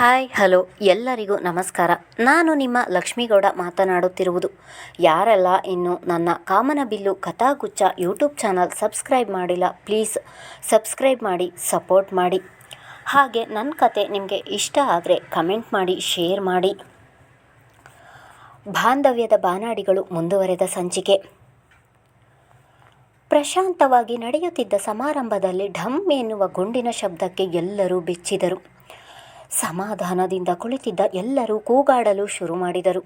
Hi, hello. ಎಲ್ಲರಿಗೂ ನಮಸ್ಕಾರ. ನಾನು ನಿಮ್ಮ ಲಕ್ಷ್ಮೀಗೌಡ ಮಾತನಾಡುತ್ತಿರುವುದು. ಯಾರೆಲ್ಲ ಇನ್ನು ನನ್ನ Kamanabillu Kathaguchha YouTube channel subscribe ಮಾಡಿಲ್ಲ, ಪ್ಲೀಸ್ ಸಬ್ಸ್ಕ್ರೈಬ್ ಮಾಡಿ, ಸಪೋರ್ಟ್ ಮಾಡಿ. ಹಾಗೆ ನನ್ನ ಕತೆ ನಿಮಗೆ ಇಷ್ಟ ಆದರೆ ಕಮೆಂಟ್ ಮಾಡಿ, ಶೇರ್ ಮಾಡಿ. ಬಾಂಧವ್ಯದ ಬಾನಾಡಿಗಳು ಮುಂದುವರೆದ ಸಂಚಿಕೆ. ಪ್ರಶಾಂತವಾಗಿ ನಡೆಯುತ್ತಿದ್ದ ಸಮಾರಂಭದಲ್ಲಿ ಢಮ್ ಎನ್ನುವ ಗುಂಡಿನ ಶಬ್ದಕ್ಕೆ ಎಲ್ಲರೂ ಬೆಚ್ಚಿದರು. ಸಮಾಧಾನದಿಂದ ಕುಳಿತಿದ್ದ ಎಲ್ಲರೂ ಕೂಗಾಡಲು ಶುರು ಮಾಡಿದರು.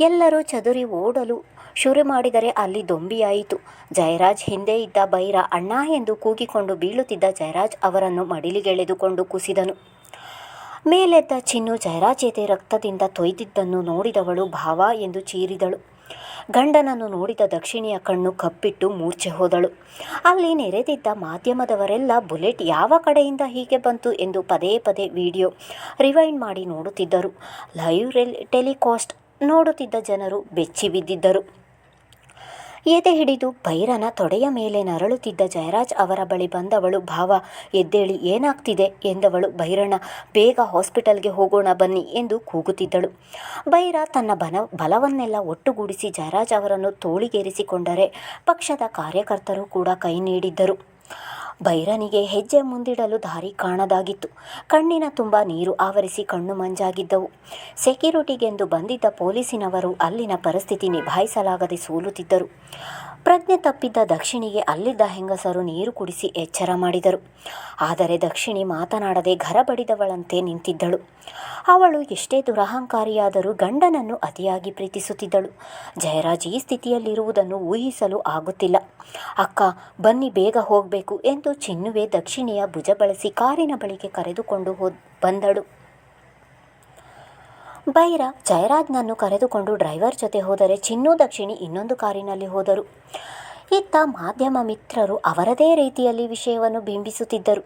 ಎಲ್ಲರೂ ಚದುರಿ ಓಡಲು ಶುರು ಮಾಡಿದರೆ ಅಲ್ಲಿ ದೊಂಬಿಯಾಯಿತು. ಜಯರಾಜ್ ಹಿಂದೆ ಇದ್ದ ಬೈರ ಅಣ್ಣ ಎಂದು ಕೂಗಿಕೊಂಡು ಬೀಳುತ್ತಿದ್ದ ಜಯರಾಜ್ ಅವರನ್ನು ಮಡಿಲಿಗೆಳೆದುಕೊಂಡು ಕುಸಿದನು. ಮೇಲೆದ್ದ ಚಿನ್ನು ಜಯರಾಜ್ ಎದೆ ರಕ್ತದಿಂದ ತೊಯ್ದಿದ್ದನ್ನು ನೋಡಿದವಳು ಭಾವ ಎಂದು ಚೀರಿದಳು. ಗಂಡನನ್ನು ನೋಡಿದ ದಕ್ಷಿಣಿಯ ಕಣ್ಣು ಕಪ್ಪಿಟ್ಟು ಮೂರ್ಛೆ ಹೋದಳು. ಅಲ್ಲಿ ನೆರೆದಿದ್ದ ಮಾಧ್ಯಮದವರೆಲ್ಲ ಬುಲೆಟ್ ಯಾವ ಕಡೆಯಿಂದ ಹೀಗೆ ಬಂತು ಎಂದು ಪದೇ ಪದೇ ವಿಡಿಯೋ ರಿವೈಂಡ್ ಮಾಡಿ ನೋಡುತ್ತಿದ್ದರು. ಲೈವ್ ಟೆಲಿಕಾಸ್ಟ್ ನೋಡುತ್ತಿದ್ದ ಜನರು ಬೆಚ್ಚಿ ಬಿದ್ದಿದ್ದರು ಎದೆ ಹಿಡಿದು ಭೈರನ ತೊಡೆಯ ಮೇಲೆ ನರಳುತ್ತಿದ್ದ ಜಯರಾಜ್ ಅವರ ಬಳಿ ಬಂದವಳು, ಭಾವ, ಎದ್ದೇಳಿ ಏನಾಗ್ತಿದೆ? ಎಂದವಳು ಭೈರಣ್ಣ. ಬೇಗ ಹಾಸ್ಪಿಟಲ್ಗೆ ಹೋಗೋಣ ಬನ್ನಿ ಎಂದು ಕೂಗುತ್ತಿದ್ದಳು. ಭೈರ ತನ್ನ ಬನ, ಬಲವನ್ನೆಲ್ಲ ಒಟ್ಟುಗೂಡಿಸಿ ಜಯರಾಜ್ ಅವರನ್ನು ತೋಳಿಗೇರಿಸಿಕೊಂಡರೆ ಪಕ್ಷದ ಕಾರ್ಯಕರ್ತರು ಕೂಡ ಕೈ ನೀಡಿದ್ದರು. ಭೈರನಿಗೆ ಹೆಜ್ಜೆ ಮುಂದಿಡಲು ದಾರಿ ಕಾಣದಾಗಿತ್ತು. ಕಣ್ಣಿನ ತುಂಬ ನೀರು ಆವರಿಸಿ ಕಣ್ಣು ಮಂಜಾಗಿದ್ದವು. ಸೆಕ್ಯೂರಿಟಿಗೆಂದು ಬಂದಿದ್ದ ಪೊಲೀಸಿನವರು ಅಲ್ಲಿನ ಪರಿಸ್ಥಿತಿ ನಿಭಾಯಿಸಲಾಗದೆ ಸೋಲುತ್ತಿದ್ದರು. ಪ್ರಜ್ಞೆ ತಪ್ಪಿದ್ದ ದಕ್ಷಿಣಿಗೆ ಅಲ್ಲಿದ್ದ ಹೆಂಗಸರು ನೀರು ಕುಡಿಸಿ ಎಚ್ಚರ ಮಾಡಿದರು. ಆದರೆ ದಕ್ಷಿಣಿ ಮಾತನಾಡದೆ ಘರ ಬಡಿದವಳಂತೆ ನಿಂತಿದ್ದಳು. ಅವಳು ಎಷ್ಟೇ ದುರಹಂಕಾರಿಯಾದರೂ ಗಂಡನನ್ನು ಅತಿಯಾಗಿ ಪ್ರೀತಿಸುತ್ತಿದ್ದಳು. ಜಯರಾಜ್ ಈ ಸ್ಥಿತಿಯಲ್ಲಿರುವುದನ್ನು ಊಹಿಸಲು ಆಗುತ್ತಿಲ್ಲ. ಅಕ್ಕ, ಬನ್ನಿ ಬೇಗ ಹೋಗಬೇಕು ಎಂದು ಚಿನ್ನುವೆ ದಕ್ಷಿಣಿಯ ಭುಜ ಬಳಸಿ ಕಾರಿನ ಬಳಿಗೆ ಕರೆದುಕೊಂಡು ಹೋ ಬಂದಳು. ಬೈರ ಜಯರಾಜ್ನನ್ನು ಕರೆದುಕೊಂಡು ಡ್ರೈವರ್ ಜೊತೆ ಹೋದರೆ ಚಿನ್ನು ದಕ್ಷಿಣಿ ಇನ್ನೊಂದು ಕಾರಿನಲ್ಲಿ ಹೋದರು. ಇತ್ತ ಮಾಧ್ಯಮ ಮಿತ್ರರು ಅವರದೇ ರೀತಿಯಲ್ಲಿ ವಿಷಯವನ್ನು ಬಿಂಬಿಸುತ್ತಿದ್ದರು.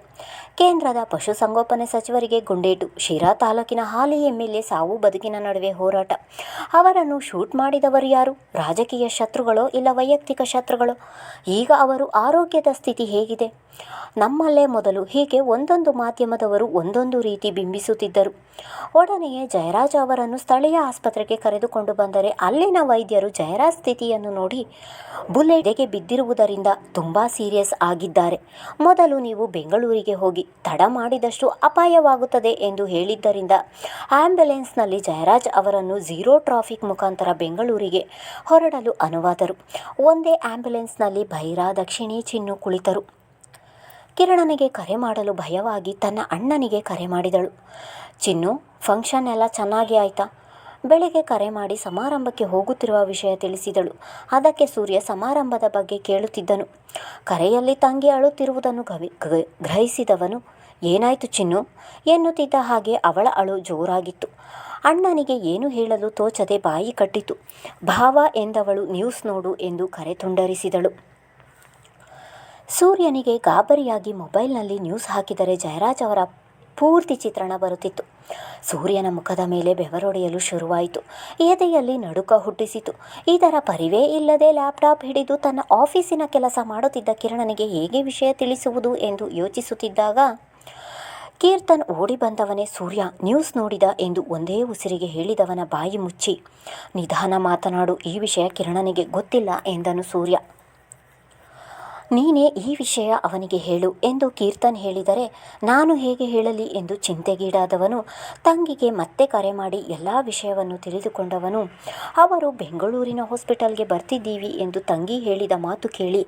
ಕೇಂದ್ರದ ಪಶುಸಂಗೋಪನೆ ಸಚಿವರಿಗೆ ಗುಂಡೇಟು, ಶಿರಾ ತಾಲೂಕಿನ ಹಾಲಿ ಎಂಎಲ್ಎ ಸಾವು ಬದುಕಿನ ನಡುವೆ ಹೋರಾಟ. ಅವರನ್ನು ಶೂಟ್ ಮಾಡಿದವರು ಯಾರು? ರಾಜಕೀಯ ಶತ್ರುಗಳೋ ಇಲ್ಲ ವೈಯಕ್ತಿಕ ಶತ್ರುಗಳೋ? ಈಗ ಅವರು ಆರೋಗ್ಯದ ಸ್ಥಿತಿ ಹೇಗಿದೆ? ನಮ್ಮಲ್ಲೇ ಮೊದಲು ಹೀಗೆ ಒಂದೊಂದು ಮಾಧ್ಯಮದವರು ಒಂದೊಂದು ರೀತಿ ಬಿಂಬಿಸುತ್ತಿದ್ದರು. ಒಡನೆಯೇ ಜಯರಾಜ್ ಅವರನ್ನು ಸ್ಥಳೀಯ ಆಸ್ಪತ್ರೆಗೆ ಕರೆದುಕೊಂಡು ಬಂದರೆ ಅಲ್ಲಿನ ವೈದ್ಯರು ಜಯರಾಜ್ ಸ್ಥಿತಿಯನ್ನು ನೋಡಿ ಬುಲೆಟ್ಗೆ ಬಿದ್ದಿರುವುದರಿಂದ ತುಂಬ ಸೀರಿಯಸ್ ಆಗಿದ್ದಾರೆ. ಮೊದಲು ನೀವು ಬೆಂಗಳೂರಿಗೆ ಹೋಗಿ ತಡ ಮಾಡಿದಷ್ಟು ಅಪಾಯವಾಗುತ್ತದೆ ಎಂದು ಹೇಳಿದ್ದರಿಂದ ಆಂಬ್ಯುಲೆನ್ಸ್ನಲ್ಲಿ ಜಯರಾಜ್ ಅವರನ್ನು ಝೀರೋ ಟ್ರಾಫಿಕ್ ಮುಖಾಂತರ ಬೆಂಗಳೂರಿಗೆ ಹೊರಡಲು ಅನುವಾದರು. ಒಂದೇ ಆಂಬ್ಯುಲೆನ್ಸ್ನಲ್ಲಿ ಭೈರ ದಕ್ಷಿಣಿ ಚಿನ್ನು ಕುಳಿತರು. ಕಿರಣನಿಗೆ ಕರೆ ಮಾಡಲು ಭಯವಾಗಿ ತನ್ನ ಅಣ್ಣನಿಗೆ ಕರೆ ಮಾಡಿದಳು. ಚಿನ್ನು, ಫಂಕ್ಷನ್ ಎಲ್ಲ ಚೆನ್ನಾಗಿ ಆಯ್ತಾ? ಬೆಳಿಗ್ಗೆ ಕರೆ ಮಾಡಿ ಸಮಾರಂಭಕ್ಕೆ ಹೋಗುತ್ತಿರುವ ವಿಷಯ ತಿಳಿಸಿದಳು. ಅದಕ್ಕೆ ಸೂರ್ಯ ಸಮಾರಂಭದ ಬಗ್ಗೆ ಕೇಳುತ್ತಿದ್ದನು. ಕರೆಯಲ್ಲಿ ತಂಗಿ ಅಳುತ್ತಿರುವುದನ್ನು ಗವಿ ಗ್ರಹಿಸಿದವನು, ಏನಾಯಿತು ಚಿನ್ನು? ಎನ್ನುತ್ತಿದ್ದ ಹಾಗೆ ಅವಳ ಅಳು ಜೋರಾಗಿತ್ತು. ಅಣ್ಣನಿಗೆ ಏನು ಹೇಳಲು ತೋಚದೆ ಬಾಯಿ ಕಟ್ಟಿತು. ಭಾವ ಎಂದವಳು ನ್ಯೂಸ್ ನೋಡು ಎಂದು ಕರೆ ತುಂಡರಿಸಿದಳು. ಸೂರ್ಯನಿಗೆ ಗಾಬರಿಯಾಗಿ ಮೊಬೈಲ್ನಲ್ಲಿ ನ್ಯೂಸ್ ಹಾಕಿದರೆ ಜಯರಾಜ್ ಅವರ ಪೂರ್ತಿ ಚಿತ್ರಣ ಬರುತ್ತಿತ್ತು. ಸೂರ್ಯನ ಮುಖದ ಮೇಲೆ ಬೆವರೊಡೆಯಲು ಶುರುವಾಯಿತು. ಎದೆಯಲ್ಲಿ ನಡುಕ ಹುಟ್ಟಿಸಿತು. ಇದರ ಪರಿವೇ ಇಲ್ಲದೆ ಲ್ಯಾಪ್ಟಾಪ್ ಹಿಡಿದು ತನ್ನ ಆಫೀಸಿನ ಕೆಲಸ ಮಾಡುತ್ತಿದ್ದ ಕಿರಣನಿಗೆ ಹೇಗೆ ವಿಷಯ ತಿಳಿಸುವುದು ಎಂದು ಯೋಚಿಸುತ್ತಿದ್ದಾಗ, ಕೀರ್ತನ್ ಓಡಿ ಬಂದವನೇ ಸೂರ್ಯ ನ್ಯೂಸ್ ನೋಡಿದ ಎಂದು ಒಂದೇ ಉಸಿರಿಗೆ ಹೇಳಿದವನ ಬಾಯಿ ಮುಚ್ಚಿ, ನಿಧಾನ ಮಾತನಾಡು, ಈ ವಿಷಯ ಕಿರಣನಿಗೆ ಗೊತ್ತಿಲ್ಲ ಎಂದನು ಸೂರ್ಯ. ನೀನೇ ಈ ವಿಷಯ ಅವನಿಗೆ ಹೇಳು ಎಂದು ಕೀರ್ತನ್ ಹೇಳಿದರೆ, ನಾನು ಹೇಗೆ ಹೇಳಲಿ ಎಂದು ಚಿಂತೆಗೀಡಾದವನು, ತಂಗಿಗೆ ಮತ್ತೆ ಕರೆ ಮಾಡಿ ಎಲ್ಲ ವಿಷಯವನ್ನು ತಿಳಿದುಕೊಂಡವನು, ಅವರು ಬೆಂಗಳೂರಿನ ಹಾಸ್ಪಿಟಲ್ಗೆ ಬರ್ತಿದ್ದೀವಿ ಎಂದು ತಂಗಿ ಹೇಳಿದ ಮಾತು ಕೇಳಿ,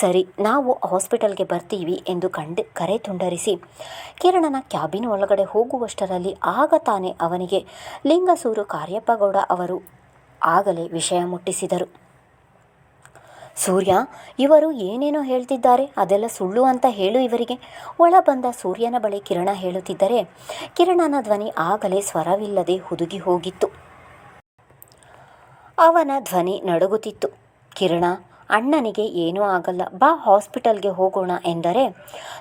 ಸರಿ, ನಾವು ಹಾಸ್ಪಿಟಲ್ಗೆ ಬರ್ತೀವಿ ಎಂದು ಕಂಡು ಕರೆ ತುಂಡರಿಸಿ, ಕಿರಣನ ಕ್ಯಾಬಿನ್ ಒಳಗಡೆ ಹೋಗುವಷ್ಟರಲ್ಲಿ ಆಗ ತಾನೇ ಅವನಿಗೆ ಲಿಂಗಸೂರು ಕಾರ್ಯಪ್ಪಗೌಡ ಅವರು ಆಗಲೇ ವಿಷಯ ಮುಟ್ಟಿಸಿದರು. ಸೂರ್ಯ, ಇವರು ಏನೇನೋ ಹೇಳ್ತಿದ್ದಾರೆ, ಅದೆಲ್ಲ ಸುಳ್ಳು ಅಂತ ಹೇಳು ಇವರಿಗೆ. ಒಳ ಬಂದ ಸೂರ್ಯನ ಬಳಿ ಕಿರಣ ಹೇಳುತ್ತಿದ್ದರೆ, ಕಿರಣನ ಧ್ವನಿ ಆಗಲೇ ಸ್ವರವಿಲ್ಲದೆ ಹುದುಗಿ ಹೋಗಿತ್ತು. ಅವನ ಧ್ವನಿ ನಡುಗುತ್ತಿತ್ತು. ಕಿರಣ ಅಣ್ಣನಿಗೆ ಏನೂ ಆಗಲ್ಲ. ಬಾ ಹಾಸ್ಪಿಟಲ್ಗೆ ಹೋಗೋಣ ಎಂದರೆ,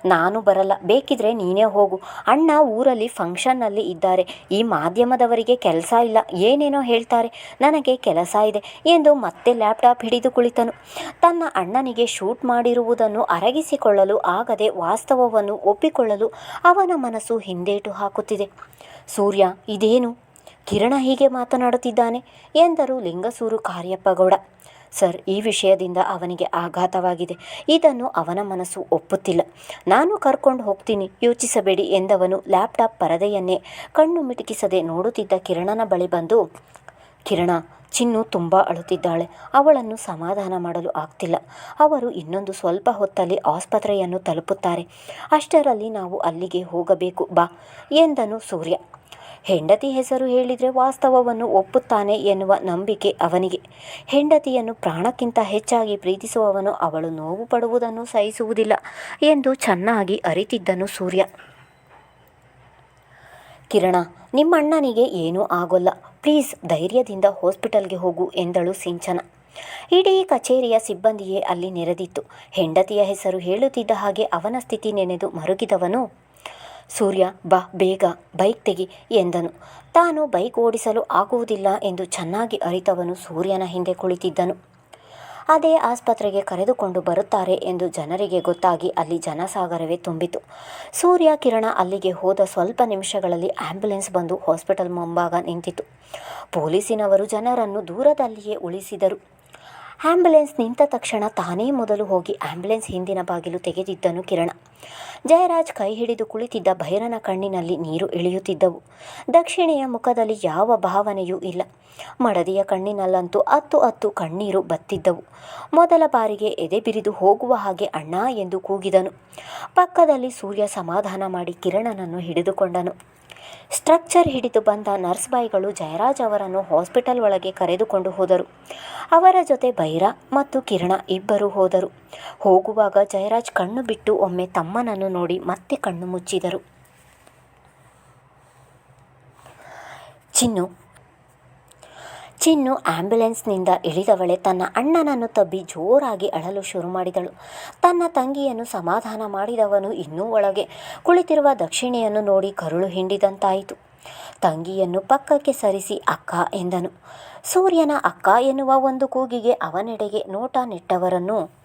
ನಾನು ಬರಲ್ಲ. ಬೇಕಿದ್ರೆ ನೀನೇ ಹೋಗು. ಅಣ್ಣ ಊರಲ್ಲಿ ಫಂಕ್ಷನ್ನಲ್ಲಿ ಇದ್ದಾರೆ. ಈ ಮಾಧ್ಯಮದವರಿಗೆ ಕೆಲಸ ಇಲ್ಲ. ಏನೇನೋ ಹೇಳ್ತಾರೆ. ನನಗೆ ಕೆಲಸ ಇದೆ ಎಂದು ಮತ್ತೆ ಲ್ಯಾಪ್ಟಾಪ್ ಹಿಡಿದು ಕುಳಿತನು. ತನ್ನ ಅಣ್ಣನಿಗೆ ಶೂಟ್ ಮಾಡಿರುವುದನ್ನು ಅರಗಿಸಿಕೊಳ್ಳಲು ಆಗದೆ ವಾಸ್ತವವನ್ನು ಒಪ್ಪಿಕೊಳ್ಳಲು ಅವನ ಮನಸ್ಸು ಹಿಂದೇಟು ಹಾಕುತ್ತಿದೆ. ಸೂರ್ಯ, ಇದೇನು? ಕಿರಣ ಹೀಗೆ ಮಾತನಾಡುತ್ತಿದ್ದಾನೆ? ಎಂದರು ಲಿಂಗಸೂರು ಕಾರ್ಯಪ್ಪಗೌಡ ಸರ್, ಈ ವಿಷಯದಿಂದ ಅವನಿಗೆ ಆಘಾತವಾಗಿದೆ. ಇದನ್ನು ಅವನ ಮನಸ್ಸು ಒಪ್ಪುತ್ತಿಲ್ಲ. ನಾನು ಕರ್ಕೊಂಡು ಹೋಗ್ತೀನಿ, ಯೋಚಿಸಬೇಡಿ ಎಂದವನು ಲ್ಯಾಪ್ಟಾಪ್ ಪರದೆಯನ್ನೇ ಕಣ್ಣು ಮಿಟುಕಿಸದೆ ನೋಡುತ್ತಿದ್ದ ಕಿರಣನ ಬಳಿ ಬಂದು, ಕಿರಣ, ಚಿನ್ನು ತುಂಬ ಅಳುತ್ತಿದ್ದಾಳೆ. ಅವಳನ್ನು ಸಮಾಧಾನ ಮಾಡಲು ಆಗ್ತಿಲ್ಲ. ಅವರು ಇನ್ನೊಂದು ಸ್ವಲ್ಪ ಹೊತ್ತಲ್ಲಿ ಆಸ್ಪತ್ರೆಯನ್ನು ತಲುಪುತ್ತಾರೆ. ಅಷ್ಟರಲ್ಲಿ ನಾವು ಅಲ್ಲಿಗೆ ಹೋಗಬೇಕು, ಬಾ ಎಂದನು ಸೂರ್ಯ. ಹೆಂಡತಿ ಹೆಸರು ಹೇಳಿದರೆ ವಾಸ್ತವವನ್ನು ಒಪ್ಪುತ್ತಾನೆ ಎನ್ನುವ ನಂಬಿಕೆ ಅವನಿಗೆ. ಹೆಂಡತಿಯನ್ನು ಪ್ರಾಣಕ್ಕಿಂತ ಹೆಚ್ಚಾಗಿ ಪ್ರೀತಿಸುವವನು ಅವಳು ನೋವು ಪಡುವುದನ್ನು ಸಹಿಸುವುದಿಲ್ಲ ಎಂದು ಚೆನ್ನಾಗಿ ಅರಿತಿದ್ದನು ಸೂರ್ಯ. ಕಿರಣ, ನಿಮ್ಮಣ್ಣನಿಗೆ ಏನೂ ಆಗೋಲ್ಲ. ಪ್ಲೀಸ್ ಧೈರ್ಯದಿಂದ ಹಾಸ್ಪಿಟಲ್ಗೆ ಹೋಗು ಎಂದಳು ಸಿಂಚನ. ಇಡೀ ಕಚೇರಿಯ ಸಿಬ್ಬಂದಿಯೇ ಅಲ್ಲಿ ನೆರೆದಿತ್ತು. ಹೆಂಡತಿಯ ಹೆಸರು ಹೇಳುತ್ತಿದ್ದ ಹಾಗೆ ಅವನ ಸ್ಥಿತಿ ನೆನೆದು ಮರುಗಿದವನು ಸೂರ್ಯ, ಬಾ, ಬೇಗ, ಬೈಕ್ ತೆಗಿ ಎಂದನು. ತಾನು ಬೈಕ್ ಓಡಿಸಲು ಆಗುವುದಿಲ್ಲ ಎಂದು ಚೆನ್ನಾಗಿ ಅರಿತವನು ಸೂರ್ಯನ ಹಿಂದೆ ಕುಳಿತಿದ್ದನು. ಅದೇ ಆಸ್ಪತ್ರೆಗೆ ಕರೆದುಕೊಂಡು ಬರುತ್ತಾರೆ ಎಂದು ಜನರಿಗೆ ಗೊತ್ತಾಗಿ ಅಲ್ಲಿ ಜನಸಾಗರವೇ ತುಂಬಿತು. ಸೂರ್ಯ ಕಿರಣ ಅಲ್ಲಿಗೆ ಹೋದ ಸ್ವಲ್ಪ ನಿಮಿಷಗಳಲ್ಲಿ ಆಂಬ್ಯುಲೆನ್ಸ್ ಬಂದು ಹಾಸ್ಪಿಟಲ್ ಮುಂಭಾಗ ನಿಂತಿತು. ಪೊಲೀಸಿನವರು ಜನರನ್ನು ದೂರದಲ್ಲಿಯೇ ಉಳಿಸಿದರು. ಆಂಬ್ಯುಲೆನ್ಸ್ ನಿಂತ ತಕ್ಷಣ ತಾನೇ ಮೊದಲು ಹೋಗಿ ಆಂಬ್ಯುಲೆನ್ಸ್ ಹಿಂದಿನ ಬಾಗಿಲು ತೆಗೆದಿದ್ದನು ಕಿರಣ. ಜಯರಾಜ್ ಕೈ ಹಿಡಿದು ಕುಳಿತಿದ್ದ ಭೈರನ ಕಣ್ಣಿನಲ್ಲಿ ನೀರು ಇಳಿಯುತ್ತಿದ್ದವು. ದಕ್ಷಿಣೆಯ ಮುಖದಲ್ಲಿ ಯಾವ ಭಾವನೆಯೂ ಇಲ್ಲ. ಮಡದಿಯ ಕಣ್ಣಿನಲ್ಲಂತೂ ಅತ್ತು ಅತ್ತು ಕಣ್ಣೀರು ಬತ್ತಿದ್ದವು. ಮೊದಲ ಬಾರಿಗೆ ಎದೆ ಬಿರಿದು ಹೋಗುವ ಹಾಗೆ ಅಣ್ಣ ಎಂದು ಕೂಗಿದನು. ಪಕ್ಕದಲ್ಲಿ ಸೂರ್ಯ ಸಮಾಧಾನ ಮಾಡಿ ಕಿರಣನನ್ನು ಹಿಡಿದುಕೊಂಡನು. ಸ್ಟ್ರಕ್ಚರ್ ಹಿಡಿದು ಬಂದ ನರ್ಸ್ ಬಾಯ್ಗಳು ಜಯರಾಜ್ ಅವರನ್ನು ಹಾಸ್ಪಿಟಲ್ ಒಳಗೆ ಕರೆದುಕೊಂಡು ಹೋದರು. ಅವರ ಜೊತೆ ಬೈರ ಮತ್ತು ಕಿರಣ ಇಬ್ಬರು ಹೋದರು. ಹೋಗುವಾಗ ಜಯರಾಜ್ ಕಣ್ಣು ಬಿಟ್ಟು ಒಮ್ಮೆ ತಮ್ಮನನ್ನು ನೋಡಿ ಮತ್ತೆ ಕಣ್ಣು ಮುಚ್ಚಿದರು. ಚಿನ್ನು ಚಿನ್ನು ಆಂಬ್ಯುಲೆನ್ಸ್ನಿಂದ ಇಳಿದವಳೆ ತನ್ನ ಅಣ್ಣನನ್ನು ತಬ್ಬಿ ಜೋರಾಗಿ ಅಳಲು ಶುರು ಮಾಡಿದಳು. ತನ್ನ ತಂಗಿಯನ್ನು ಸಮಾಧಾನ ಮಾಡಿದವನು ಇನ್ನೂ ಒಳಗೆ. ಕುಳಿತಿರುವ ದಕ್ಷಿಣೆಯನ್ನು ನೋಡಿ ಕರುಳು ಹಿಂಡಿದಂತಾಯಿತು. ತಂಗಿಯನ್ನು ಪಕ್ಕಕ್ಕೆ ಸರಿಸಿ ಅಕ್ಕ ಎಂದನು. ಸೂರ್ಯನ ಅಕ್ಕ ಎನ್ನುವ ಒಂದು ಕೂಗಿಗೆ ಅವನೆಡೆಗೆ ನೋಟ ನೆಟ್ಟವರನ್ನು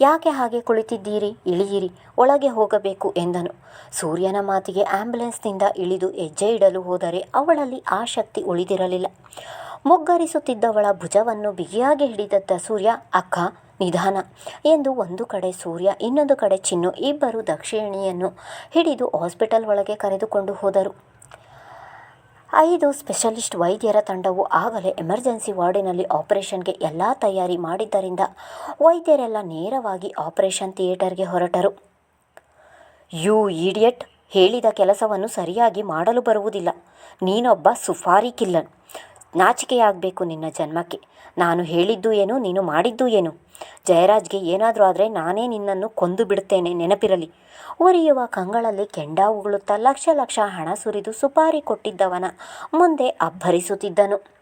ಯಾಕೆ ಹಾಗೆ ಕುಳಿತಿದ್ದೀರಿ? ಇಳಿಯಿರಿ, ಒಳಗೆ ಹೋಗಬೇಕು ಎಂದನು. ಸೂರ್ಯನ ಮಾತಿಗೆ ಆಂಬ್ಯುಲೆನ್ಸ್ನಿಂದ ಇಳಿದು ಹೆಜ್ಜೆ ಇಡಲು ಹೋದರೆ ಅವಳಲ್ಲಿ ಆ ಶಕ್ತಿ ಉಳಿದಿರಲಿಲ್ಲ. ಮುಗ್ಗರಿಸುತ್ತಿದ್ದವಳ ಭುಜವನ್ನು ಬಿಗಿಯಾಗಿ ಹಿಡಿದದ್ದ ಸೂರ್ಯ, ಅಕ್ಕ, ನಿಧಾನ ಎಂದು ಒಂದು ಕಡೆ ಸೂರ್ಯ, ಇನ್ನೊಂದು ಕಡೆ ಚಿನ್ನು ಇಬ್ಬರು ದಕ್ಷಿಣಿಯನ್ನು ಹಿಡಿದು ಹಾಸ್ಪಿಟಲ್ ಒಳಗೆ ಕರೆದುಕೊಂಡು ಹೋದರು. ಐದು ಸ್ಪೆಷಲಿಸ್ಟ್ ವೈದ್ಯರ ತಂಡವು ಆಗಲೇ ಎಮರ್ಜೆನ್ಸಿ ವಾರ್ಡಿನಲ್ಲಿ ಆಪರೇಷನ್ಗೆ ಎಲ್ಲ ತಯಾರಿ ಮಾಡಿದ್ದರಿಂದ ವೈದ್ಯರೆಲ್ಲ ನೇರವಾಗಿ ಆಪರೇಷನ್ ಥಿಯೇಟರ್ಗೆ ಹೊರಟರು. ಯು ಈಡಿಯಟ್ ಹೇಳಿದ ಕೆಲಸವನ್ನು ಸರಿಯಾಗಿ ಮಾಡಲು ಬರುವುದಿಲ್ಲ. ನೀನೊಬ್ಬ ಸುಫಾರಿ ಕಿಲ್ಲನ್ ನಾಚಿಕೆಯಾಗಬೇಕು ನಿನ್ನ ಜನ್ಮಕ್ಕೆ. ನಾನು ಹೇಳಿದ್ದು ಏನು, ನೀನು ಮಾಡಿದ್ದು ಏನು? ಜಯರಾಜ್ಗೆ ಏನಾದರೂ ಆದರೆ ನಾನೇ ನಿನ್ನನ್ನು ಕೊಂದು ಬಿಡುತ್ತೇನೆ ನೆನಪಿರಲಿ. ಉರಿಯುವ ಕಂಗಳಲ್ಲಿ ಕೆಂಡ ಉಗುಳುತ್ತಾ ಲಕ್ಷ ಲಕ್ಷ ಹಣ ಸುರಿದು ಸುಪಾರಿ ಕೊಟ್ಟಿದ್ದವನ ಮುಂದೆ ಅಬ್ಬರಿಸುತ್ತಿದ್ದನು.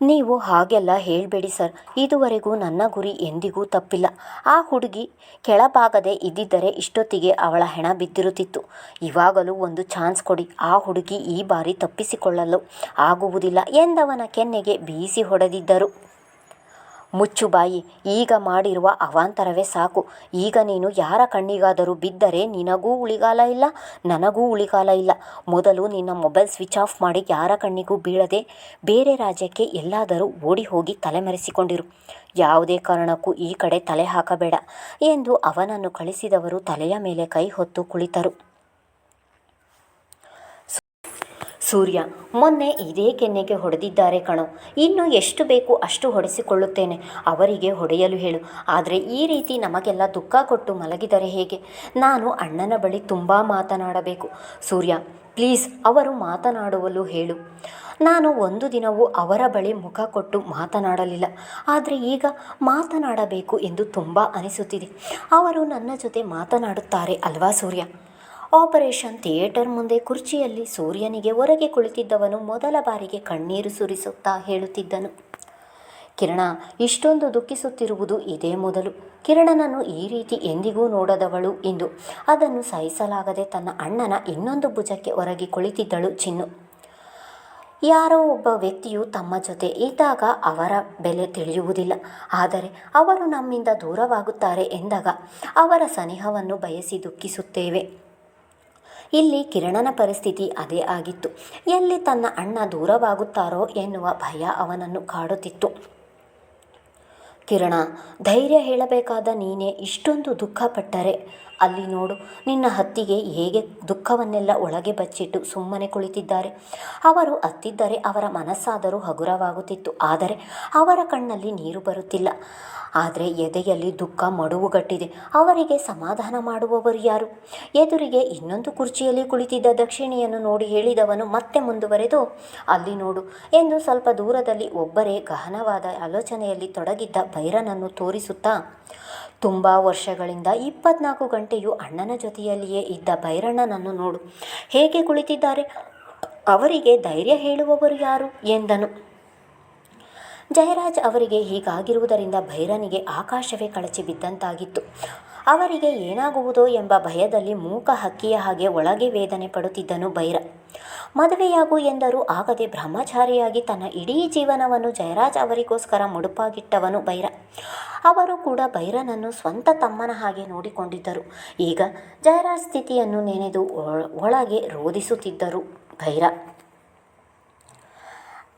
ನೀವು ಹಾಗೆಲ್ಲ ಹೇಳಬೇಡಿ ಸರ್. ಇದುವರೆಗೂ ನನ್ನ ಗುರಿ ಎಂದಿಗೂ ತಪ್ಪಿಲ್ಲ. ಆ ಹುಡುಗಿ ಕೆಳಭಾಗದೆ ಇದ್ದಿದ್ದರೆ ಇಷ್ಟೊತ್ತಿಗೆ ಅವಳ ಹೆಣ ಬಿದ್ದಿರುತ್ತಿತ್ತು. ಇವಾಗಲೂ ಒಂದು ಚಾನ್ಸ್ ಕೊಡಿ. ಆ ಹುಡುಗಿ ಈ ಬಾರಿ ತಪ್ಪಿಸಿಕೊಳ್ಳಲು ಆಗುವುದಿಲ್ಲ ಎಂದವನ ಕೆನ್ನೆಗೆ ಬೀಸಿ ಹೊಡೆದಿದ್ದರು. ಮುಚ್ಚು ಬಾಯಿ ಈಗ ಮಾಡಿರುವ ಅವಾಂತರವೇ ಸಾಕು. ಈಗ ನೀನು ಯಾರ ಕಣ್ಣಿಗಾದರೂ ಬಿದ್ದರೆ ನಿನಗೂ ಉಳಿಗಾಲ ಇಲ್ಲ, ನನಗೂ ಉಳಿಗಾಲ ಇಲ್ಲ. ಮೊದಲು ನಿನ್ನ ಮೊಬೈಲ್ ಸ್ವಿಚ್ ಆಫ್ ಮಾಡಿ ಯಾರ ಕಣ್ಣಿಗೂ ಬೀಳದೆ ಬೇರೆ ರಾಜ್ಯಕ್ಕೆ ಎಲ್ಲಾದರೂ ಓಡಿ ಹೋಗಿ ತಲೆಮರೆಸಿಕೊಂಡಿರು. ಯಾವುದೇ ಕಾರಣಕ್ಕೂ ಈ ಕಡೆ ತಲೆ ಹಾಕಬೇಡ ಎಂದು ಅವನನ್ನು ಕಳಿಸಿದವರು ತಲೆಯ ಮೇಲೆ ಕೈ ಹೊತ್ತು ಕುಳಿತರು. ಸೂರ್ಯ, ಮೊನ್ನೆ ಇದೇ ಕೆನ್ನೆಗೆ ಹೊಡೆದಿದ್ದಾರೆ ಕಣೋ. ಇನ್ನು ಎಷ್ಟು ಬೇಕು ಅಷ್ಟು ಹೊಡೆಸಿಕೊಳ್ಳುತ್ತೇನೆ. ಅವರಿಗೆ ಹೊಡೆಯಲು ಹೇಳು. ಆದರೆ ಈ ರೀತಿ ನಮಗೆಲ್ಲ ದುಃಖ ಕೊಟ್ಟು ಮಲಗಿದರೆ ಹೇಗೆ? ನಾನು ಅಣ್ಣನ ಬಳಿ ತುಂಬ ಮಾತನಾಡಬೇಕು. ಸೂರ್ಯ, ಪ್ಲೀಸ್ ಅವರು ಮಾತನಾಡುವಲು ಹೇಳು. ನಾನು ಒಂದು ದಿನವೂ ಅವರ ಬಳಿ ಮುಖ ಕೊಟ್ಟು ಮಾತನಾಡಲಿಲ್ಲ. ಆದರೆ ಈಗ ಮಾತನಾಡಬೇಕು ಎಂದು ತುಂಬ ಅನಿಸುತ್ತಿದೆ. ಅವರು ನನ್ನ ಜೊತೆ ಮಾತನಾಡುತ್ತಾರೆ ಅಲ್ವಾ ಸೂರ್ಯ? ಆಪರೇಷನ್ ಥಿಯೇಟರ್ ಮುಂದೆ ಕುರ್ಚಿಯಲ್ಲಿ ಸೂರ್ಯನಿಗೆ ಹೊರಗೆ ಕುಳಿತಿದ್ದವನು ಮೊದಲ ಬಾರಿಗೆ ಕಣ್ಣೀರು ಸುರಿಸುತ್ತಾ ಹೇಳುತ್ತಿದ್ದನು. ಕಿರಣ, ಇಷ್ಟೊಂದು ದುಃಖಿಸುತ್ತಿರುವುದು ಇದೇ ಮೊದಲು. ಕಿರಣನನ್ನು ಈ ರೀತಿ ಎಂದಿಗೂ ನೋಡದವಳು ಎಂದು ಅದನ್ನು ಸಹಿಸಲಾಗದೆ ತನ್ನ ಅಣ್ಣನ ಇನ್ನೊಂದು ಭುಜಕ್ಕೆ ಹೊರಗೆ ಕುಳಿತಿದ್ದಳು ಚಿನ್ನು. ಯಾರೋ ಒಬ್ಬ ವ್ಯಕ್ತಿಯು ತಮ್ಮ ಜೊತೆ ಇದ್ದಾಗ ಅವರ ಬೆಲೆ ತಿಳಿಯುವುದಿಲ್ಲ. ಆದರೆ ಅವರು ನಮ್ಮಿಂದ ದೂರವಾಗುತ್ತಾರೆ ಎಂದಾಗ ಅವರ ಸನಿಹವನ್ನು ಬಯಸಿ ದುಃಖಿಸುತ್ತೇವೆ. ಇಲ್ಲಿ ಕಿರಣನ ಪರಿಸ್ಥಿತಿ ಅದೇ ಆಗಿತ್ತು. ಎಲ್ಲಿ ತನ್ನ ಅಣ್ಣ ದೂರವಾಗುತ್ತಾರೋ ಎನ್ನುವ ಭಯ ಅವನನ್ನು ಕಾಡುತ್ತಿತ್ತು. ಕಿರಣ, ಧೈರ್ಯ ಹೇಳಬೇಕಾದ ನೀನೇ ಇಷ್ಟೊಂದು ದುಃಖಪಟ್ಟರೆ ಅಲ್ಲಿ ನೋಡು, ನಿನ್ನ ಹತ್ತಿಗೆ ಹೇಗೆ ದುಃಖವನ್ನೆಲ್ಲ ಒಳಗೆ ಬಚ್ಚಿಟ್ಟು ಸುಮ್ಮನೆ ಕುಳಿತಿದ್ದಾರೆ. ಅವರು ಅತ್ತಿದ್ದರೆ ಅವರ ಮನಸ್ಸಾದರೂ ಹಗುರವಾಗುತ್ತಿತ್ತು, ಆದರೆ ಅವರ ಕಣ್ಣಲ್ಲಿ ನೀರು ಬರುತ್ತಿಲ್ಲ. ಆದರೆ ಎದೆಯಲ್ಲಿ ದುಃಖ ಮಡುವುಗಟ್ಟಿದೆ. ಅವರಿಗೆ ಸಮಾಧಾನ ಮಾಡುವವರು ಯಾರು? ಎದುರಿಗೆ ಇನ್ನೊಂದು ಕುರ್ಚಿಯಲ್ಲಿ ಕುಳಿತಿದ್ದ ದಕ್ಷಿಣಿಯನ್ನು ನೋಡಿ ಹೇಳಿದವನು, ಮತ್ತೆ ಮುಂದುವರೆದು ಅಲ್ಲಿ ನೋಡು ಎಂದು ಸ್ವಲ್ಪ ದೂರದಲ್ಲಿ ಒಬ್ಬರೇ ಗಹನವಾದ ಆಲೋಚನೆಯಲ್ಲಿ ತೊಡಗಿದ್ದ ಭೈರನನ್ನು ತೋರಿಸುತ್ತಾ ತುಂಬ ವರ್ಷಗಳಿಂದ ಇಪ್ಪತ್ನಾಲ್ಕು ಗಂಟೆಯೂ ಅಣ್ಣನ ಜೊತೆಯಲ್ಲಿಯೇ ಇದ್ದ ಭೈರಣ್ಣನನ್ನು ನೋಡು. ಹೇಗೆ ಕುಳಿತಿದ್ದಾರೆ? ಅವರಿಗೆ ಧೈರ್ಯ ಹೇಳುವವರು ಯಾರು? ಎಂದನು. ಜಯರಾಜ್ ಅವರಿಗೆ ಹೀಗಾಗಿರುವುದರಿಂದ ಭೈರನಿಗೆ ಆಕಾಶವೇ ಕಳಚಿ ಬಿದ್ದಂತಾಗಿತ್ತು ಅವರಿಗೆ ಏನಾಗುವುದೋ ಎಂಬ ಭಯದಲ್ಲಿ ಮೂಕ ಹಕ್ಕಿಯ ಹಾಗೆ ಒಳಗೆ ವೇದನೆ ಪಡುತ್ತಿದ್ದನು ಭೈರ. ಮದುವೆಯಾಗು ಎಂದರೂ ಆಗದೆ ಬ್ರಹ್ಮಚಾರಿಯಾಗಿ ತನ್ನ ಇಡೀ ಜೀವನವನ್ನು ಜಯರಾಜ್ ಅವರಿಗೋಸ್ಕರ ಮುಡುಪಾಗಿಟ್ಟವನು ಭೈರ. ಅವರು ಕೂಡ ಭೈರನನ್ನು ಸ್ವಂತ ತಮ್ಮನ ಹಾಗೆ ನೋಡಿಕೊಂಡಿದ್ದರು. ಈಗ ಜಯರಾಜ್ ಸ್ಥಿತಿಯನ್ನು ನೆನೆದು ಒಳಗೆ ರೋಧಿಸುತ್ತಿದ್ದರು ಭೈರ.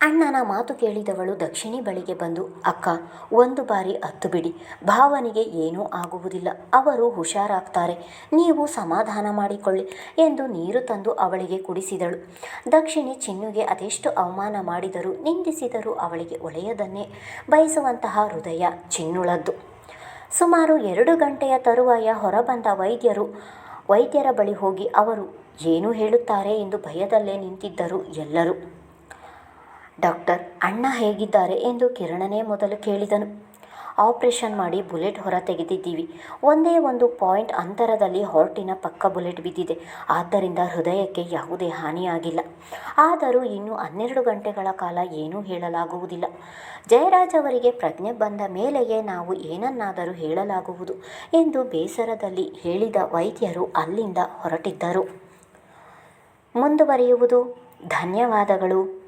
ಅಣ್ಣನ ಮಾತು ಕೇಳಿದವಳು ದಕ್ಷಿಣಿ ಬಳಿಗೆ ಬಂದು, ಅಕ್ಕ, ಒಂದು ಬಾರಿ ಹತ್ತು ಬಿಡಿ. ಭಾವನಿಗೆ ಏನೂ ಆಗುವುದಿಲ್ಲ. ಅವರು ಹುಷಾರಾಗ್ತಾರೆ. ನೀವು ಸಮಾಧಾನ ಮಾಡಿಕೊಳ್ಳಿ ಎಂದು ನೀರು ತಂದು ಅವಳಿಗೆ ಕುಡಿಸಿದಳು. ದಕ್ಷಿಣಿ ಚಿನ್ನುಗೆ ಅದೆಷ್ಟು ಅವಮಾನ ಮಾಡಿದರೂ ನಿಂದಿಸಿದರೂ ಅವಳಿಗೆ ಒಳೆಯದನ್ನೇ ಬಯಸುವಂತಹ ಹೃದಯ ಚಿನ್ನುಳದ್ದು. ಸುಮಾರು ಎರಡು ಗಂಟೆಯ ತರುವಾಯ ಹೊರಬಂದ ವೈದ್ಯರು, ವೈದ್ಯರ ಬಳಿ ಹೋಗಿ, ಅವರು ಏನು ಹೇಳುತ್ತಾರೆ ಎಂದು ಭಯದಲ್ಲೇ ನಿಂತಿದ್ದರು ಎಲ್ಲರೂ. ಡಾಕ್ಟರ್ ಅಣ್ಣ ಹೇಗಿದ್ದಾರೆ ಎಂದು ಕಿರಣನೇ ಮೊದಲು ಕೇಳಿದನು. ಆಪರೇಷನ್ ಮಾಡಿ ಬುಲೆಟ್ ಹೊರ ತೆಗೆದಿದ್ದೀವಿ. ಒಂದೇ ಒಂದು ಪಾಯಿಂಟ್ ಅಂತರದಲ್ಲಿ ಹೊರಟಿನ ಪಕ್ಕ ಬುಲೆಟ್ ಬಿದ್ದಿದೆ. ಆದ್ದರಿಂದ ಹೃದಯಕ್ಕೆ ಯಾವುದೇ ಹಾನಿಯಾಗಿಲ್ಲ. ಆದರೂ ಇನ್ನೂ ಹನ್ನೆರಡು ಗಂಟೆಗಳ ಕಾಲ ಏನೂ ಹೇಳಲಾಗುವುದಿಲ್ಲ. ಜಯರಾಜ್ ಅವರಿಗೆ ಪ್ರಜ್ಞೆ ಬಂದ ಮೇಲೆಯೇ ನಾವು ಏನನ್ನಾದರೂ ಹೇಳಲಾಗುವುದು ಎಂದು ಬೇಸರದಲ್ಲಿ ಹೇಳಿದ ವೈದ್ಯರು ಅಲ್ಲಿಂದ ಹೊರಟಿದ್ದರು. ಮುಂದುವರಿಯುವುದು. ಧನ್ಯವಾದಗಳು.